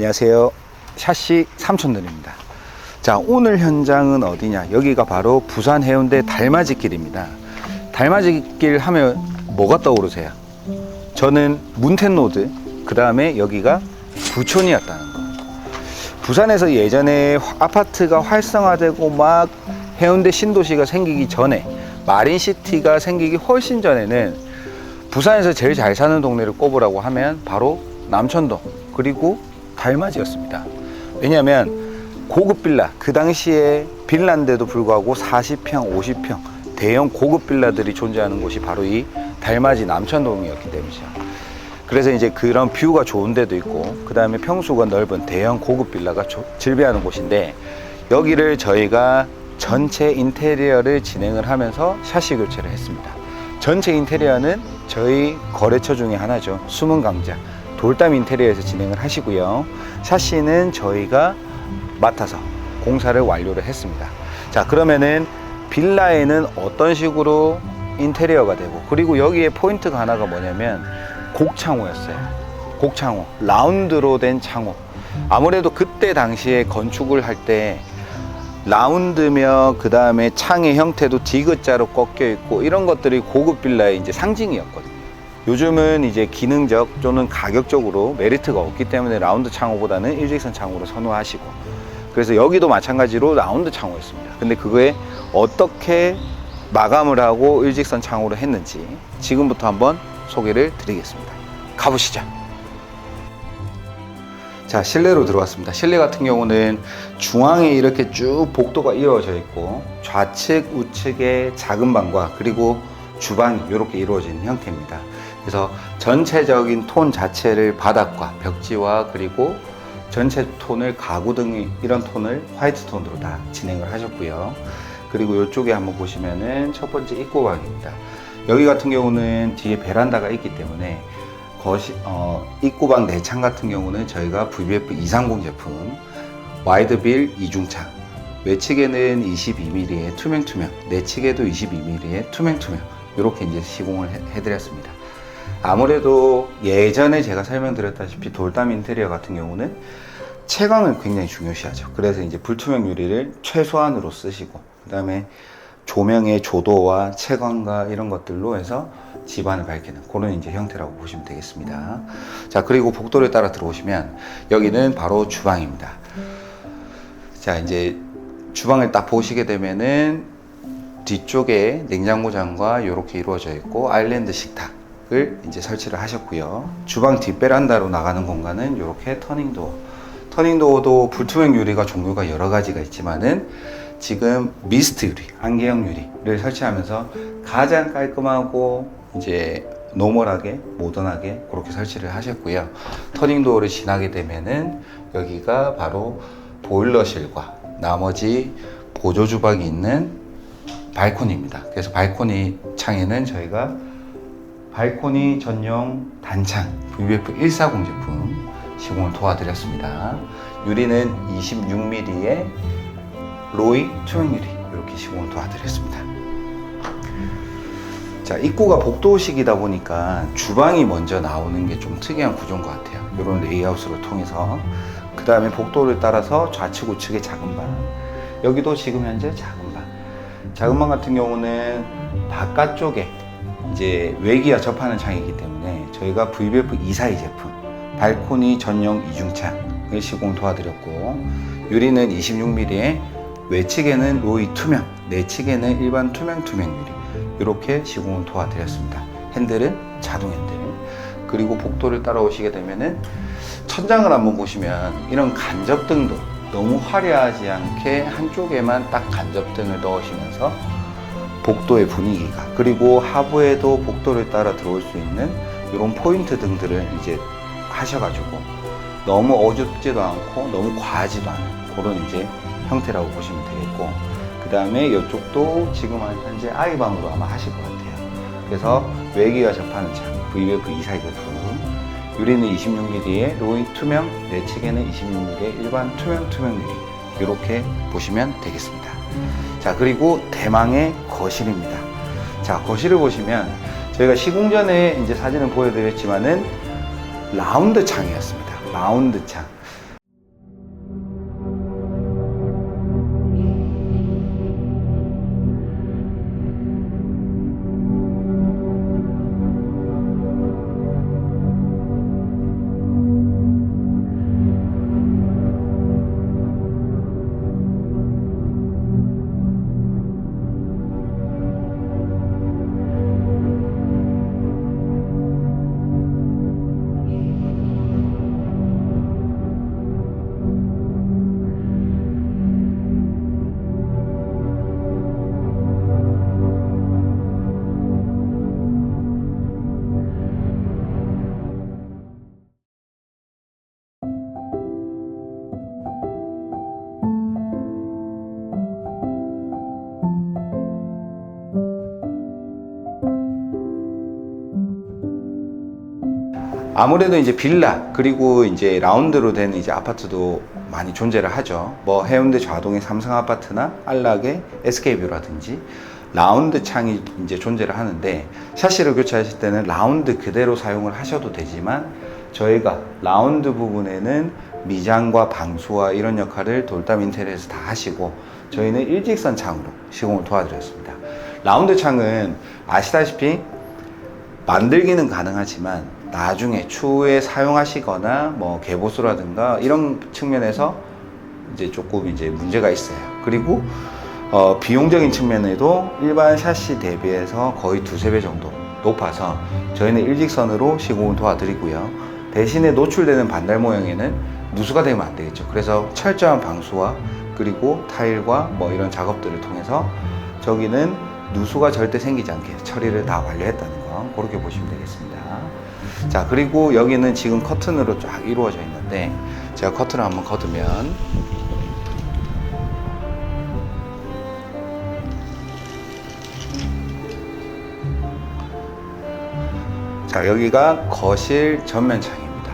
안녕하세요. 샤시 삼촌들입니다. 자, 오늘 현장은 어디냐? 여기가 바로 부산 해운대 달맞이길입니다. 달맞이길 하면 뭐가 떠오르세요? 저는 문텐로드, 그 다음에 여기가 부촌이었다는 거. 부산에서 예전에 화- 아파트가 활성화되고 막 해운대 신도시가 생기기 전에 마린시티가 생기기 훨씬 전에는 부산에서 제일 잘 사는 동네를 꼽으라고 하면 바로 남천동 그리고 달맞이였습니다. 왜냐하면 고급 빌라 그 당시에 빌라인데도 불구하고 40평, 50평 대형 고급 빌라들이 존재하는 곳이 바로 이 달맞이 남천동이었기 때문이죠. 그래서 이제 그런 뷰가 좋은 데도 있고 그 다음에 평수가 넓은 대형 고급 빌라가 조- 즐비하는 곳인데 여기를 저희가 전체 인테리어를 진행을 하면서 샤시 교체를 했습니다. 전체 인테리어는 저희 거래처 중에 하나죠. 숨은 강자 돌담 인테리어에서 진행을 하시고요. 샤시는 저희가 맡아서 공사를 완료를 했습니다. 자 그러면은 빌라에는 어떤 식으로 인테리어가 되고 그리고 여기에 포인트가 하나가 뭐냐면 곡창호였어요. 곡창호 라운드로 된 창호. 아무래도 그때 당시에 건축을 할 때 라운드며 그 다음에 창의 형태도 디귿자로 꺾여 있고 이런 것들이 고급 빌라의 이제 상징이었거든요. 요즘은 이제 기능적 또는 가격적으로 메리트가 없기 때문에 라운드 창호보다는 일직선 창호를 선호하시고 그래서 여기도 마찬가지로 라운드 창호였습니다. 근데 그거에 어떻게 마감을 하고 일직선 창호를 했는지 지금부터 한번 소개를 드리겠습니다. 가보시죠. 자, 실내로 들어왔습니다. 실내 같은 경우는 중앙에 이렇게 쭉 복도가 이루어져 있고 좌측, 우측에 작은 방과 그리고 주방이 이렇게 이루어진 형태입니다. 그래서 전체적인 톤 자체를 바닥과 벽지와 그리고 전체 톤을 가구 등 이런 톤을 화이트 톤으로 다 진행을 하셨고요. 그리고 이쪽에 한번 보시면은 첫 번째 입구 방입니다. 여기 같은 경우는 뒤에 베란다가 있기 때문에 거시, 어, 입구방 내창 같은 경우는 저희가 VBF 230 제품 와이드빌 이중창 외측에는 22mm의 투명투명 내측에도 22mm의 투명투명 이렇게 이제 시공을 해- 해드렸습니다. 아무래도 예전에 제가 설명드렸다시피 돌담 인테리어 같은 경우는 채광을 굉장히 중요시하죠. 그래서 이제 불투명 유리를 최소한으로 쓰시고 그다음에 조명의 조도와 채광과 이런 것들로 해서 집안을 밝히는 그런 이제 형태라고 보시면 되겠습니다. 자 그리고 복도를 따라 들어오시면 여기는 바로 주방입니다. 자 이제 주방을 딱 보시게 되면은 뒤쪽에 냉장고장과 이렇게 이루어져 있고 아일랜드 식탁을 이제 설치를 하셨고요. 주방 뒷베란다로 나가는 공간은 이렇게 터닝도어. 터닝도어도 불투명 유리가 종류가 여러 가지가 있지만은 지금 미스트 유리, 안개형 유리를 설치하면서 가장 깔끔하고 이제 노멀하게 모던하게 그렇게 설치를 하셨고요. 터닝도어를 지나게 되면은 여기가 바로 보일러실과 나머지 보조 주방이 있는 발코니입니다. 그래서 발코니 창에는 저희가 발코니 전용 단창 VBF 140 제품 시공을 도와드렸습니다. 유리는 26mm의 로이 투명 유리 이렇게 시공을 도와드렸습니다. 자 입구가 복도식이다 보니까 주방이 먼저 나오는 게 좀 특이한 구조인 것 같아요. 이런 레이아웃을 통해서 그 다음에 복도를 따라서 좌측 우측에 작은 방 여기도 지금 현재 작은 방 작은 방 같은 경우는 바깥쪽에 이제 외기와 접하는 창이기 때문에 저희가 VBF 242 제품 발코니 전용 이중창을 시공 도와드렸고 유리는 26mm의 외측에는 로이 투명, 내측에는 일반 투명 투명 유리 이렇게 시공을 도와드렸습니다. 핸들은 자동 핸들 그리고 복도를 따라오시게 되면은 천장을 한번 보시면 이런 간접 등도 너무 화려하지 않게 한쪽에만 딱 간접등을 넣으시면서 복도의 분위기가 그리고 하부에도 복도를 따라 들어올 수 있는 이런 포인트 등들을 이제 하셔가지고 너무 어둡지도 않고 너무 과하지도 않은 그런 이제 형태라고 보시면 되겠고 그 다음에 이쪽도 지금 현재 아이방으로 아마 하실 것 같아요. 그래서 외기와 접하는 창 VF 242 제품 유리는 26mm의 로이 투명 내측에는 26mm의 일반 투명 투명 유리 이렇게 보시면 되겠습니다. 자 그리고 대망의 거실입니다. 자 거실을 보시면 저희가 시공 전에 이제 사진을 보여드렸지만은 라운드 창이었습니다. 라운드 창. 아무래도 이제 빌라 그리고 이제 라운드로 된 이제 아파트도 많이 존재를 하죠. 뭐 해운대 좌동의 삼성 아파트나 안락의 SK뷰라든지 라운드 창이 이제 존재를 하는데 샤시를 교체하실 때는 라운드 그대로 사용을 하셔도 되지만 저희가 라운드 부분에는 미장과 방수와 이런 역할을 돌담 인테리어에서 다 하시고 저희는 일직선 창으로 시공을 도와드렸습니다. 라운드 창은 아시다시피 만들기는 가능하지만 나중에 추후에 사용하시거나 뭐 개보수라든가 이런 측면에서 이제 조금 이제 문제가 있어요. 그리고 어, 비용적인 측면에도 일반 샤시 대비해서 거의 두세 배 정도 높아서 저희는 일직선으로 시공을 도와드리고요. 대신에 노출되는 반달 모형에는 누수가 되면 안 되겠죠. 그래서 철저한 방수와 그리고 타일과 뭐 이런 작업들을 통해서 저기는 누수가 절대 생기지 않게 처리를 다 완료했다는 거 그렇게 보시면 되겠습니다. 자 그리고 여기는 지금 커튼으로 쫙 이루어져 있는데 제가 커튼을 한번 걷으면. 자 여기가 거실 전면 창입니다.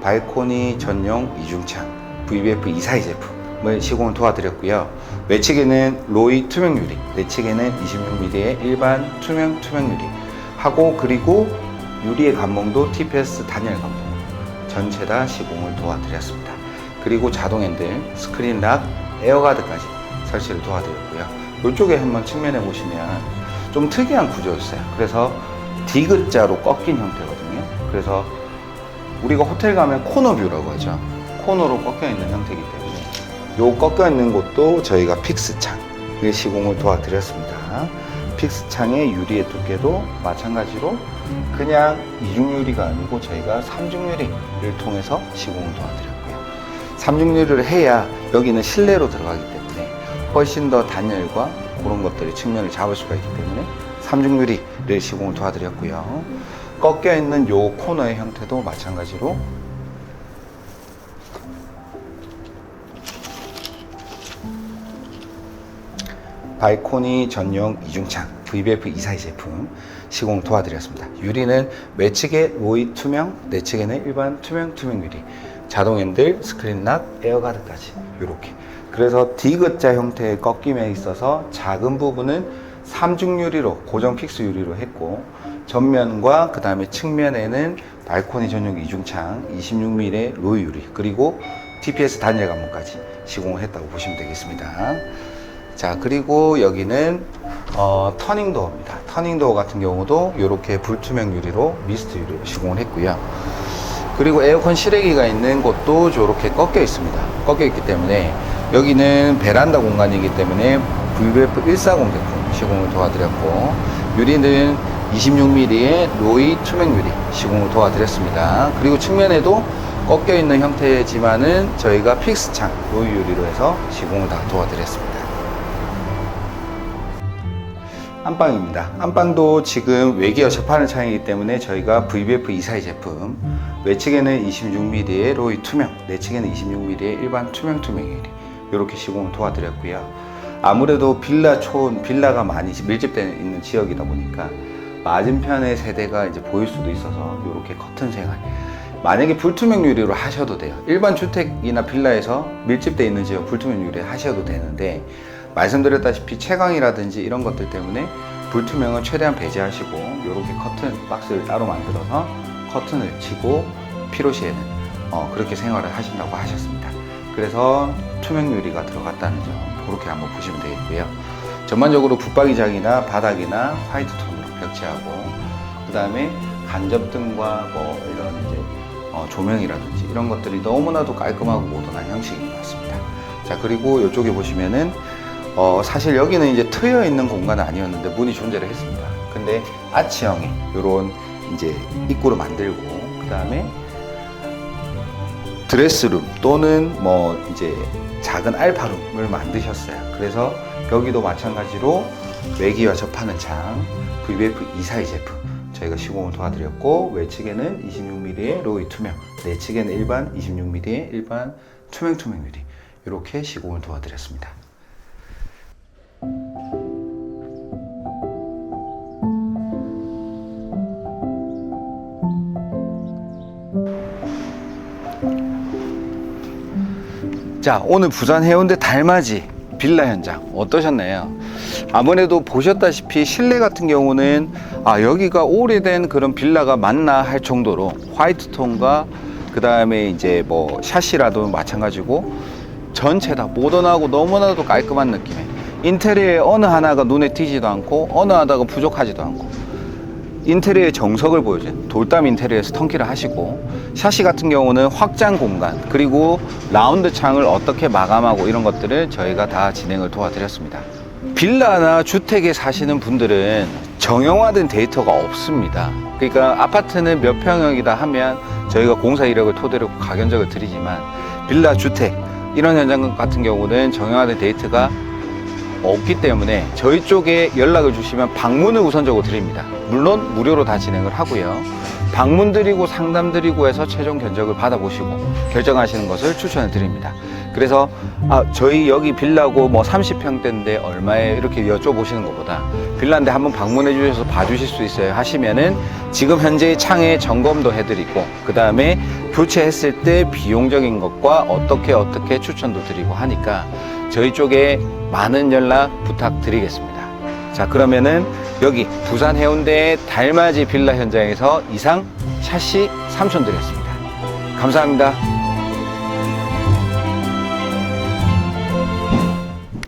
발코니 전용 이중창 VBF 242 제품을 시공을 도와드렸고요. 외측에는 로이 투명 유리 내측에는 26mm의 일반 투명 투명 유리 하고 그리고 유리의 감봉도 TPS 단열 감봉 전체 다 시공을 도와드렸습니다 그리고 자동 핸들 스크린 락 에어가드까지 설치를 도와드렸고요 이쪽에 한번 측면에 보시면 좀 특이한 구조였어요 그래서 디귿자로 꺾인 형태거든요. 그래서 우리가 호텔 가면 코너 뷰라고 하죠. 코너로 꺾여 있는 형태이기 때문에 요 꺾여 있는 곳도 저희가 픽스 창을 시공을 도와드렸습니다. 픽스 창의 유리의 두께도 마찬가지로 그냥 이중 유리가 아니고 저희가 삼중 유리를 통해서 시공을 도와드렸고요. 삼중 유리를 해야 여기는 실내로 들어가기 때문에 훨씬 더 단열과 그런 것들이 측면을 잡을 수가 있기 때문에 삼중 유리를 시공을 도와드렸고요. 꺾여 있는 요 코너의 형태도 마찬가지로 발코니 전용 이중창 VBF 242 제품 시공 도와드렸습니다. 유리는 외측에 로이 투명, 내측에는 일반 투명 투명 유리, 자동 핸들, 스크린 락, 에어가드까지 이렇게. 그래서 디귿자 형태의 꺾임에 있어서 작은 부분은 삼중 유리로 고정 픽스 유리로 했고 전면과 그 다음에 측면에는 발코니 전용 이중창 26mm 로이 유리 그리고 TPS 단열 감목까지 시공을 했다고 보시면 되겠습니다. 자 그리고 여기는 어, 터닝 도어입니다. 터닝 도어 같은 경우도 이렇게 불투명 유리로 미스트 유리로 시공을 했고요. 그리고 에어컨 실외기가 있는 곳도 저렇게 꺾여 있습니다. 꺾여 있기 때문에 여기는 베란다 공간이기 때문에 VVF 140 제품 시공을 도와드렸고 유리는 26mm의 로이 투명 유리 시공을 도와드렸습니다. 그리고 측면에도 꺾여 있는 형태지만은 저희가 픽스 창 로이 유리로 해서 시공을 다 도와드렸습니다. 안방입니다. 안방도 지금 외기어 접하는 창이기 때문에 저희가 VBF 242 제품 외측에는 26mm의 로이 투명, 내측에는 26mm의 일반 투명 투명 유리 이렇게 시공을 도와드렸고요. 아무래도 빌라 촌, 빌라가 많이 밀집되어 있는 지역이다 보니까 맞은편의 세대가 이제 보일 수도 있어서 이렇게 커튼 생활. 만약에 불투명 유리로 하셔도 돼요. 일반 주택이나 빌라에서 밀집되어 있는 지역 불투명 유리 하셔도 되는데 말씀드렸다시피 채광이라든지 이런 것들 때문에 불투명은 최대한 배제하시고 이렇게 커튼 박스를 따로 만들어서 커튼을 치고 필요시에는 어, 그렇게 생활을 하신다고 하셨습니다. 그래서 투명 유리가 들어갔다는 점 그렇게 한번 보시면 되겠고요. 전반적으로 붙박이장이나 바닥이나 화이트 톤으로 벽체하고 그 다음에 간접등과 뭐 이런 이제 어, 조명이라든지 이런 것들이 너무나도 깔끔하고 모던한 형식인 것 같습니다. 자 그리고 이쪽에 보시면은 어, 사실 여기는 이제 트여 있는 공간은 아니었는데 문이 존재를 했습니다. 근데 아치형의 이런 이제 입구를 만들고 그 다음에 드레스룸 또는 뭐 이제 작은 알파룸을 만드셨어요. 그래서 여기도 마찬가지로 외기와 접하는 창 VBF 242 제품 저희가 시공을 도와드렸고 외측에는 26mm의 로이 투명, 내측에는 일반 26mm의 일반 투명 투명 유리 이렇게 시공을 도와드렸습니다. 자, 오늘 부산 해운대 달맞이 빌라 현장 어떠셨나요? 아무래도 보셨다시피 실내 같은 경우는 아, 여기가 오래된 그런 빌라가 맞나 할 정도로 화이트 톤과 그 다음에 이제 뭐 샤시라도 마찬가지고 전체 다 모던하고 너무나도 깔끔한 느낌의 인테리어의 어느 하나가 눈에 띄지도 않고 어느 하나가 부족하지도 않고 인테리어의 정석을 보여준 돌담 인테리어에서 턴키를 하시고 샤시 같은 경우는 확장 공간 그리고 라운드 창을 어떻게 마감하고 이런 것들을 저희가 다 진행을 도와드렸습니다. 빌라나 주택에 사시는 분들은 정형화된 데이터가 없습니다. 그러니까 아파트는 몇 평형이다 하면 저희가 공사 이력을 토대로 가견적을 드리지만 빌라 주택 이런 현장 같은 경우는 정형화된 데이터가 없기 때문에 저희 쪽에 연락을 주시면 방문을 우선적으로 드립니다. 물론 무료로 다 진행을 하고요. 방문 드리고 상담 드리고 해서 최종 견적을 받아보시고 결정하시는 것을 추천을 드립니다. 그래서 아, 저희 여기 빌라고 뭐 30평대인데 얼마에 이렇게 여쭤보시는 것보다 빌라인데 한번 방문해 주셔서 봐주실 수 있어요 하시면은 지금 현재 창에 점검도 해드리고 그 다음에 교체했을 때 비용적인 것과 어떻게 어떻게 추천도 드리고 하니까 저희 쪽에 많은 연락 부탁드리겠습니다. 자, 그러면은 여기 부산 해운대 달맞이 빌라 현장에서 이상 샤시 삼촌드렸습니다. 감사합니다.